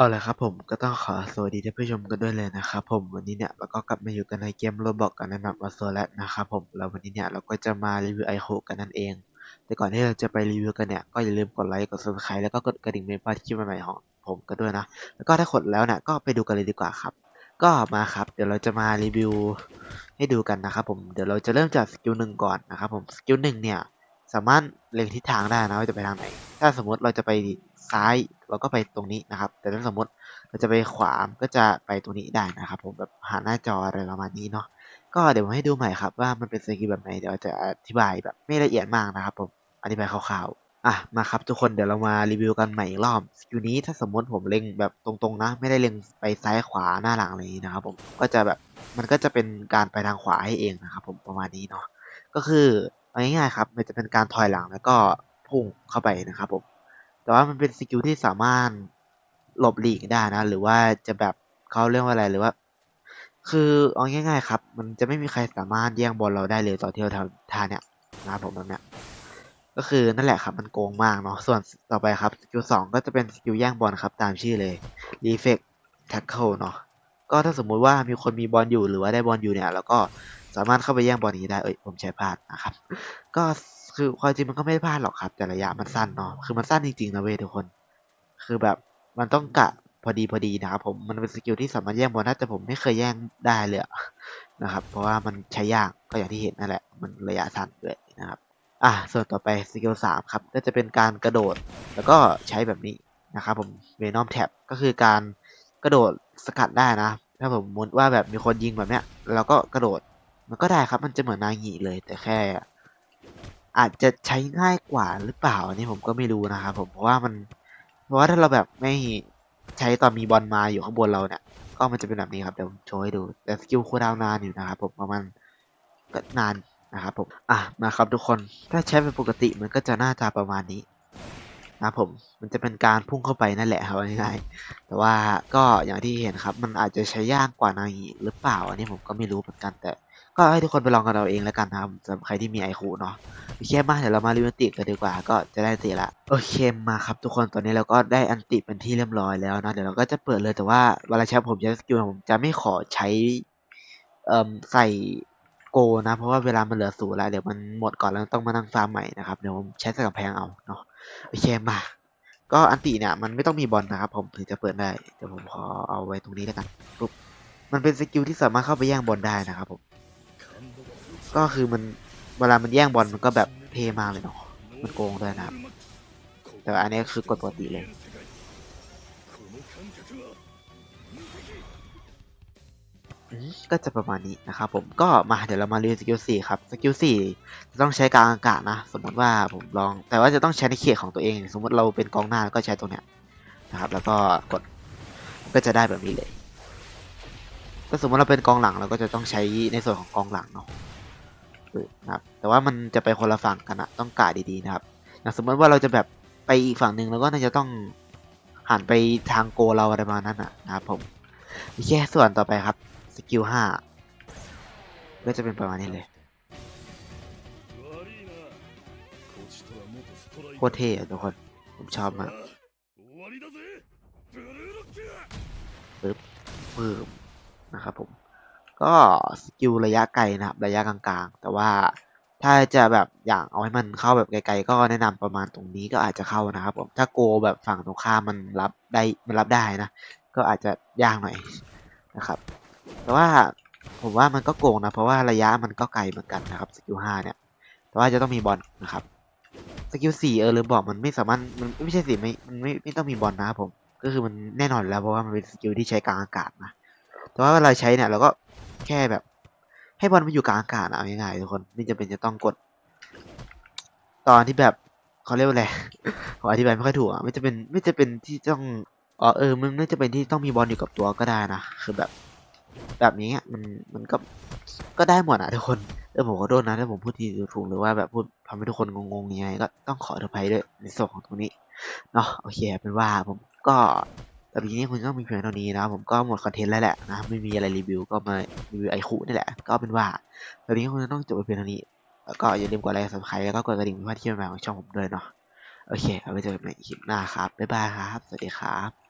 เอาละครับผมก็ต้องขอสวัสดีท่านผู้ชมกันด้วยเลยนะครับผมวันนี้เนี่ยเราก็กลับมาอยู่กันในเกมโรบอกกันในแมปวาโซแล้วนะครับผมแล้ววันนี้เนี่ยเราก็จะมารีวิวไอโคกันนั่นเอง แต่ก่อนที่เราจะไปรีวิวกันเนี่ยก็อย่าลืมกดไลค์กด subscribe แล้วก็กดกระดิ่งเป็นเพื่อที่คลิปใหม่ๆของผมกันด้วยนะแล้วก็ถ้ากดแล้วเนี่ยก็ไปดูกันเลยดีกว่าครับ ก็มาครับ เดี๋ยวเราจะมารีวิวให้ดูกันนะครับผมเดี๋ยวเราจะเริ่มจากสกิลหนึ่งก่อนนะครับผมสกิลหนึ่งเนี่ยสามารถเล็งทิศทางได้นะว่าจะไปทางไหน ถ้าสมมติเราจะไป ซ้ายเราก็ไปตรงนี้นะครับ แต่ถ้าสมมติเราจะไปขวาก็จะไปตรงนี้ได้นะครับ ผมแบบหาหน้าจออะไรประมาณนี้เนาะก็เดี๋ยวผมให้ดูใหม่ครับว่ามันเป็นสกิลแบบไหนเดี๋ยวจะอธิบายแบบไม่ละเอียดมากนะครับ ผมอธิบายคร่าวๆอะมาครับทุกคนเดี๋ยวเรามารีวิวกันใหม่อีกรอบสกิลนี้ถ้าสมมติผมเล็งแบบตรงๆนะ ไม่ได้เล็งไปซ้ายขวาหน้าหลังอะไรนี้นะครับ ผมก็จะแบบมันก็จะเป็นการไปทางขวาให้เองนะครับ ผมประมาณนี้เนาะก็คือง่ายๆครับมันจะเป็นการถอยหลังแล้วก็พุ่งเข้าไปนะครับผม แต่ว่ามันเป็นสกิลที่สามารถหลบหลีกได้นะ หรือว่าจะแบบเขาเรียกว่าอะไรหรือว่า คือเอาง่ายๆครับ มันจะไม่มีใครสามารถแย่งบอลเราได้เลยตอนที่เราทำท่าเนี่ยนะผมแบบเนี้ยก็คือนั่นแหละครับมันโกงมากเนาะส่วนต่อไปครับสกิลสองก็จะเป็นสกิลแย่งบอลครับตามชื่อเลย Reflect Tackle เนาะก็ถ้าสมมุติว่ามีคนมีบอลอยู่หรือว่าได้บอลอยู่เนี่ย แล้วก็สามารถเข้าไปแย่งบอลนี้ได้เอ้ยผมใช้พลาดนะครับ ก็ คือความจริงมันก็ไม่ได้พลาดหรอกครับ แต่ระยะมันสั้นเนาะคือมันสั้นจริงๆนะเว้ยทุกคน คือแบบมันต้องกะพอดีพอดีนะครับผมมันเป็นสกิลที่สามารถแย่งบอลได้แต่ผมไม่เคยแย่งได้เลยนะครับ เพราะว่ามันใช้ยากก็อย่างที่เห็นนั่นแหละ มันระยะสั้นด้วยนะครับอะส่วนต่อไปสกิลสามครับ ก็จะเป็นการกระโดดแล้วก็ใช้แบบนี้นะครับผมเวนอมแท็บก็คือการกระโดดสกัดได้นะ ถ้าผมมติว่าแบบมีคนยิงแบบเนี้ยเราก็กระโดดมันก็ได้ครับมันจะเหมือนนางีเลยแต่แค่ อาจจะใช้ง่ายกว่าหรือเปล่าอันนี้ผมก็ไม่รู้นะครับผมเพราะว่ามัน เพราะว่าถ้าเราแบบไม่ใช้ตอนมีบอลมาอยู่ข้างบนเราเนี่ยก็มันจะเป็นแบบนี้ครับเดี๋ยวผมโชว์ให้ดูแต่สกิลคูลดาวนานอยู่นะครับผมประมาณก็นานนะครับผมอะมาครับทุกคนถ้าใช้เป็นปกติมันก็จะหน้าตาประมาณนี้นะผมมันจะเป็นการพุ่งเข้าไปนั่นแหละครับง่ายๆแต่ว่าก็อย่างที่เห็นครับ มันอาจจะใช้ยากกว่านางีหรือเปล่าอันนี้ผมก็ไม่รู้เหมือนกันแต่ ก็ให้ทุกคนไปลองกันเอาเองแล้วกันนะครับสำหรับใครที่มีไอคูเนาะโอเคมาเดี๋ยวเรามารีวิวติกันดีกว่าก็จะได้ตีละโอเคมาครับทุกคนตอนนี้เราก็ได้อันติเป็นที่เรียบร้อยแล้วนะเดี๋ยวเราก็จะเปิดเลยแต่ว่าเวลาใช้ผมใช้สกิลผมจะไม่ขอใช้เอ่อใส่โกนะ เพราะว่าเวลามันเหลือศูนย์แล้วเดี๋ยวมันหมดก่อนแล้วต้องมานั่งฟาร์มใหม่นะครับเดี๋ยวผมใช้ใส่กำแพงเอาเนาะโอเคมา ก็อันติเนี่ยมันไม่ต้องมีบอลนะครับผมถึงจะเปิดได้เดี๋ยวผมขอเอาไว้ตรงนี้แล้วกันปุ๊บมันเป็นสกิลที่สามารถเข้าไปแย่งบอลได้นะครับผม ก็คือมันเวลามันแย่งบอลมันก็แบบเทมากเลยเนาะมันโกงด้วยนะครับ แต่อันนี้คือกดปกติเลยก็จะประมาณนี้นะครับผมก็มาเดี๋ยวเรามาเรียนสกิลสี่ครับสกิลสี่จะต้องใช้กลางอากาศนะ สมมติว่าผมลอง แต่ว่าจะต้องใช้ในเขตของตัวเอง สมมติเราเป็นกองหน้าก็ใช้ตรงเนี้ยนะครับ แล้วก็กดก็จะได้แบบนี้เลยก็สมมติเราเป็นกองหลังเราก็จะต้องใช้ในส่วนของกองหลังเนาะ นะครับ แต่ว่ามันจะไปคนละฝั่งกันนะต้องกะดีๆนะครับอย่างสมมติว่าเราจะแบบไปอีกฝั่งหนึ่งเราก็น่าจะต้องหันไปทางโกเราอะไรประมาณนั้นนะนะครับผมโอเคส่วนต่อไปครับสกิลห้าก็จะเป็นประมาณนี้เลยโคตรเท่อะทุกคน ผมชอบมากปึ๊บปึ๊บนะครับผม ก็สกิลระยะไกลนะครับ ระยะกลางๆ แต่ว่าถ้าจะแบบอยางเอาให้มันเข้าแบบไกลๆก็แนะนำประมาณตรงนี้ก็อาจจะเข้านะครับผมถ้าโกแบบฝั่งตรงข้ามมันรับได้มันรับได้นะ ก็อาจจะยากหน่อยนะครับ แต่ว่าผมว่ามันก็โกงนะ เพราะว่าระยะมันก็ไกลเหมือนกันนะครับสกิลห้าเนี่ย แต่ว่าจะต้องมีบอลนะครับสกิลสี่เออหรือบอกมันไม่สามารถมันไม่ใช่สิไม่มันไม่ไม่ต้องมีบอลนะครับผมก็คือมันแน่นอนแล้วเพราะว่ามันเป็นสกิลที่ใช้กลางอากาศนะ แต่ว่าเวลาใช้เนี่ยเราก็แค่แบบ ให้บอลมันอยู่กลางอากาศอะเอาง่ายๆทุกคนไม่จำเป็นจะต้องกด ตอนที่แบบเขาเรียกว่าอะไรขออธิบายไม่ค่อยถูกอะไม่จะเป็นไม่จะเป็นที่ต้องอ๋อเออมันไม่จะเป็นที่ต้องมีบอลอยู่กับตัวก็ได้นะคือแบบ แบบนี้มันมันก็ก็ได้หมดอะทุกคนเออผมขอโทษนะถ้าผมพูดทีถูกหรือว่าแบบพูดทำให้ทุกคนงงๆยังไงก็ต้องขออภัยด้วยในส่วนของตรงนี้เนาะโอเคเป็นว่าผมก็ แต่ปีนี้คุณก็มีเพียงเท่านี้นะครับผมก็หมดคอนเทนต์แล้วแหละนะไม่มีอะไรรีวิวก็มารีวิวไอคูนี่แหละ ก็เป็นว่าตอนนี้คุณต้องจบไปเพียงเท่านี้แล้วก็อย่าลืมกดไลค์สับสไครต์แล้วก็กดกระดิ่งเพื่อที่จะมาของช่องผมด้วยเนาะโอเคเอาไว้เจอกันใหม่คลิปหน้าครับบ๊ายบายครับ สวัสดีครับ